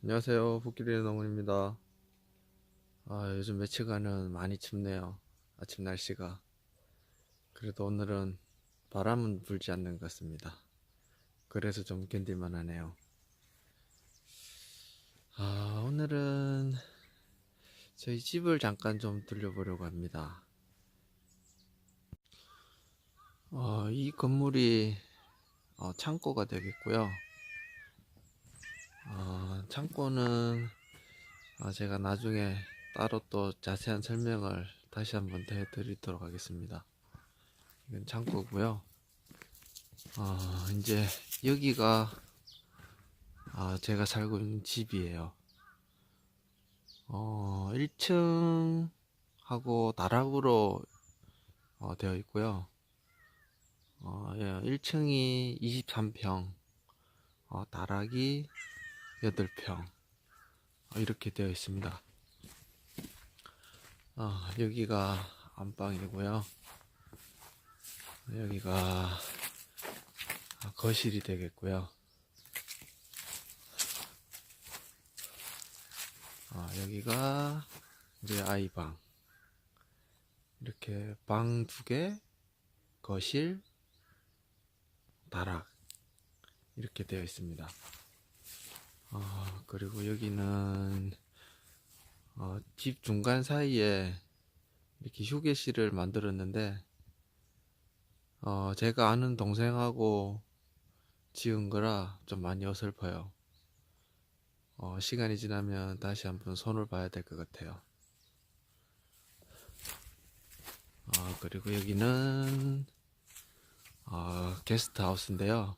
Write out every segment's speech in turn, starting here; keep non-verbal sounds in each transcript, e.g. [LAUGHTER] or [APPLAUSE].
안녕하세요. 복길이의 농원입니다. 아, 요즘 며칠간은 많이 춥네요. 아침 날씨가. 그래도 오늘은 바람은 불지 않는 것 같습니다. 그래서 좀 견딜만 하네요. 아, 오늘은 저희 집을 잠깐 좀 들려보려고 합니다. 어, 이 건물이 어, 창고가 되겠고요. 어, 창고는 어, 제가 나중에 따로 또 자세한 설명을 다시 한번 해드리도록 하겠습니다. 이건 창고고요. 어, 이제 여기가 아, 제가 살고 있는 집이에요. 어, 1층하고 다락으로 어, 되어 있고요. 어, 예, 1층이 23평, 어, 다락이 8평 어, 이렇게 되어 있습니다. 어, 여기가 안방이고요. 여기가 아, 거실이 되겠고요. 어, 여기가 우리 아이 방. 이렇게 방 두 개, 거실, 다락 이렇게 되어 있습니다. 어, 그리고 여기는 어, 집 중간 사이에 이렇게 휴게실을 만들었는데 어, 제가 아는 동생하고 지은 거라 좀 많이 어설퍼요. 어, 시간이 지나면 다시 한번 손을 봐야 될 것 같아요. 어, 그리고 여기는 어, 게스트 하우스인데요.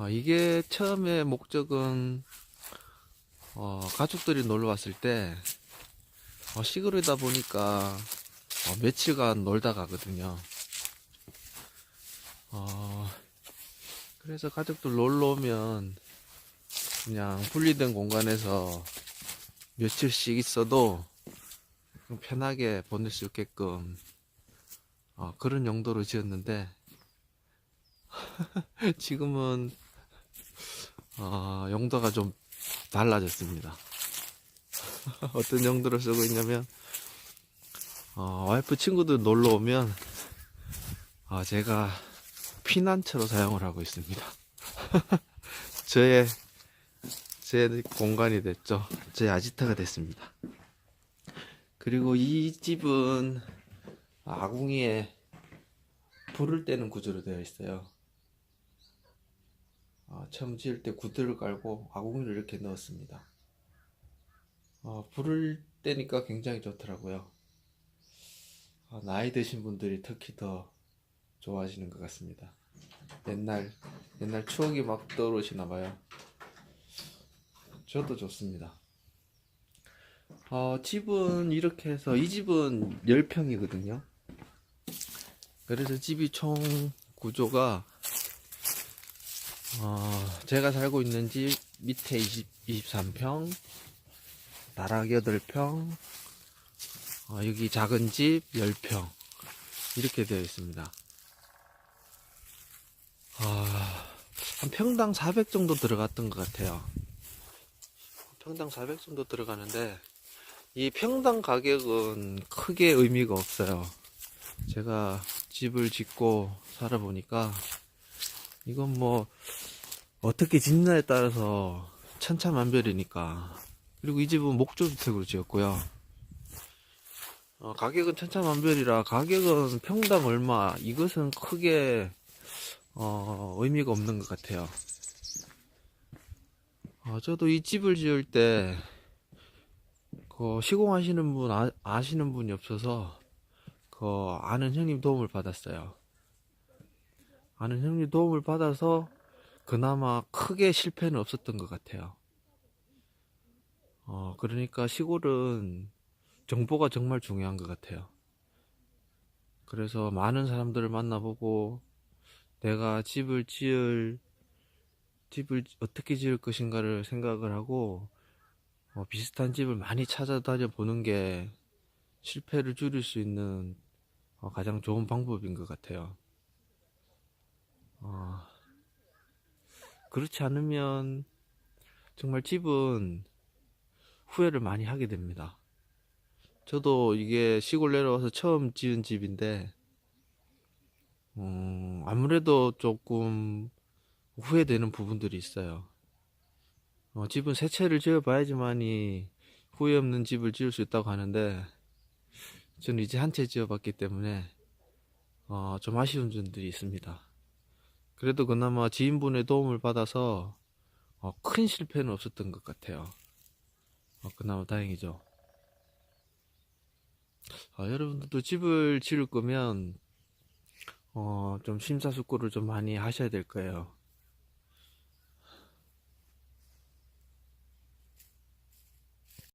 어, 이게 처음에 목적은 어, 가족들이 놀러 왔을 때 어, 시골이다 보니까 어, 며칠간 놀다 가거든요. 어, 그래서 가족들 놀러 오면 그냥 분리된 공간에서 며칠씩 있어도 좀 편하게 보낼 수 있게끔 어, 그런 용도로 지었는데 [LAUGHS] 지금은 어, 용도가 좀 달라졌습니다. [LAUGHS] 어떤 용도로 쓰고 있냐면 어, 와이프 친구들 놀러 오면 어, 제가 피난처로 사용을 하고 있습니다. [LAUGHS] 저의 제 공간이 됐죠. 제 아지트가 됐습니다. 그리고 이 집은 아궁이에 불을 떼는 구조로 되어 있어요. 어, 처음 지을 때 구들을 깔고 아궁이를 이렇게 넣었습니다. 어, 불을 떼니까 굉장히 좋더라고요. 어, 나이 드신 분들이 특히 더 좋아하시는 것 같습니다. 옛날 옛날 추억이 막 떠오르시나 봐요. 저도 좋습니다. 어, 집은 이렇게 해서 이 집은 10평이거든요. 그래서 집이 총 구조가 어, 제가 살고 있는 집 밑에 20, 23평, 나락 8평, 어, 여기 작은 집 10평 이렇게 되어 있습니다. 아, 한 평당 400 정도 들어갔던 것 같아요. 평당 400 정도 들어가는데 이 평당 가격은 크게 의미가 없어요. 제가 집을 짓고 살아보니까 이건 뭐 어떻게 짓느냐에 따라서 천차만별이니까. 그리고 이 집은 목조주택으로 지었고요. 어, 가격은 천차만별이라 가격은 평당 얼마? 이것은 크게 어, 의미가 없는 것 같아요. 어, 저도 이 집을 지을 때 그 시공하시는 분 아, 아시는 분이 없어서 그 아는 형님 도움을 받았어요 아는 형님 도움을 받아서 그나마 크게 실패는 없었던 것 같아요. 어, 그러니까 시골은 정보가 정말 중요한 것 같아요. 그래서 많은 사람들을 만나보고 내가 집을 지을, 집을 어떻게 지을 것인가를 생각을 하고 어, 비슷한 집을 많이 찾아다녀 보는 게 실패를 줄일 수 있는 어, 가장 좋은 방법인 것 같아요. 어, 그렇지 않으면 정말 집은 후회를 많이 하게 됩니다. 저도 이게 시골 내려와서 처음 지은 집인데, 음, 아무래도 조금 후회되는 부분들이 있어요. 어, 집은 새 채를 지어봐야지만이 후회 없는 집을 지을 수 있다고 하는데, 저는 이제 한 채 지어봤기 때문에, 어, 좀 아쉬운 점들이 있습니다. 그래도 그나마 지인분의 도움을 받아서, 어, 큰 실패는 없었던 것 같아요. 어, 그나마 다행이죠. 아, 여러분들도 집을 지을 거면, 어, 좀 심사숙고를 좀 많이 하셔야 될 거예요.